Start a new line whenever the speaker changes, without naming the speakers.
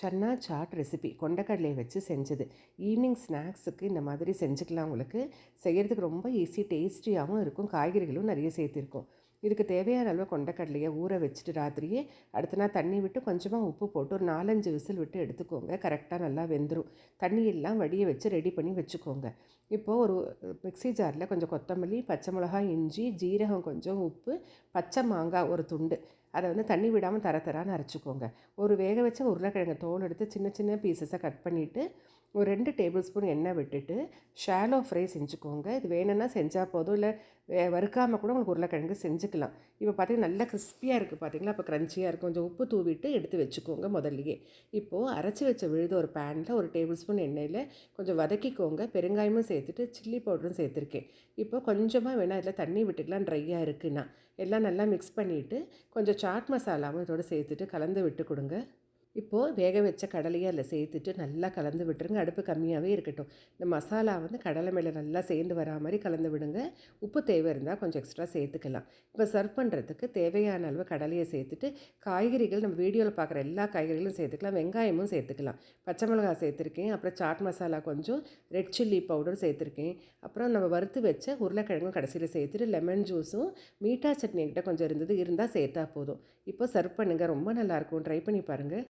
Chana chat recipe கொண்டக்கடலையை வச்சு செஞ்சது. Evening ஸ்நாக்ஸுக்கு இந்த மாதிரி செஞ்சுக்கலாம் உங்களுக்கு. செய்கிறதுக்கு ரொம்ப ஈஸி டேஸ்டியாகவும் இருக்கும். காய்கறிகளும் நிறைய சேர்த்திருக்கும். இதுக்கு தேவையான அளவு கொண்டக்கடலையை ஊற வச்சுட்டு ராத்திரியே அடுத்த நாள் தண்ணி விட்டு கொஞ்சமாக உப்பு போட்டு ஒரு நாலஞ்சு விசில் விட்டு எடுத்துக்கோங்க. கரெக்டாக நல்லா வெந்துடும் தண்ணி எல்லாம் வடிய வச்சு ரெடி பண்ணி வச்சுக்கோங்க. இப்போது ஒரு மிக்ஸி ஜாரில் கொஞ்சம் கொத்தமல்லி பச்சை மிளகாய் இஞ்சி ஜீரகம் கொஞ்சம் உப்பு பச்சை மாங்காய் ஒரு துண்டு. அதை வந்து தண்ணி விடாமல் தர தரான்னு அரைச்சிக்கோங்க. ஒரு வேக வச்ச உருளைக்கிழங்கு தோல் எடுத்து சின்ன சின்ன பீசஸை கட் பண்ணிவிட்டு ஒரு ரெண்டு டேபிள் ஸ்பூன் எண்ணெய் விட்டுட்டு ஷாலோ ஃப்ரை செஞ்சுக்கோங்க. இது வேணும்னா செஞ்சால் போதும். இல்லை வறுக்காமல் கூட உங்களுக்கு உருளைக்கிழங்கு செஞ்சுக்கலாம். இப்போ பார்த்திங்கன்னா நல்லா கிறிஸ்பியாக இருக்குது பார்த்தீங்களா அப்போ க்ரன்ச்சியாக இருக்கும். கொஞ்சம் உப்பு தூவிட்டு எடுத்து வச்சுக்கோங்க முதல்லையே. இப்போது அரைச்சி வச்ச விழுது ஒரு பேனில் ஒரு டேபிள் ஸ்பூன் எண்ணெயில் கொஞ்சம் வதக்கிக்கோங்க. பெருங்காயமும் சேர்த்துட்டு சில்லி பவுடரும் சேர்த்துருக்கேன். இப்போ கொஞ்சமாக வேணால் இதில் தண்ணி விட்டுக்கலாம். ட்ரையாக இருக்குன்னா. எல்லாம் நல்லா மிக்ஸ் பண்ணிவிட்டு கொஞ்சம் சாட் மசாலாவும் இதோட சேர்த்துட்டு கலந்து விட்டு கொடுங்க. இப்போது வேக வச்ச கடலையை அதில் சேர்த்துட்டு நல்லா கலந்து விட்டுருங்க. அடுப்பு கம்மியாகவே இருக்கட்டும். இந்த மசாலா வந்து கடலை மேலே நல்லா சேர்ந்து வரா மாதிரி கலந்து விடுங்க. உப்பு தேவை இருந்தால் கொஞ்சம் எக்ஸ்ட்ரா சேர்த்துக்கலாம். இப்போ சர்வ் பண்ணுறதுக்கு தேவையான அளவு கடலையை சேர்த்துட்டு காய்கறிகள் நம்ம வீடியோவில் பார்க்குற எல்லா காய்கறிகளும் சேர்த்துக்கலாம். வெங்காயமும் சேர்த்துக்கலாம். பச்சை மிளகாய் சேர்த்துருக்கேன். அப்புறம் சாட் மசாலா கொஞ்சம் ரெட் சில்லி பவுடர் சேர்த்துருக்கேன். அப்புறம் நம்ம வறுத்து வச்ச உருளைக்கிழங்கும் கடைசியில் சேர்த்துட்டு லெமன் ஜூஸும் மீட்டா சட்னி கிட்ட கொஞ்சம் இருந்தது இருந்தால் சேர்த்தா போதும். இப்போ சர்வ் பண்ணுங்கள் ரொம்ப நல்லாயிருக்கும் ட்ரை பண்ணி பாருங்கள்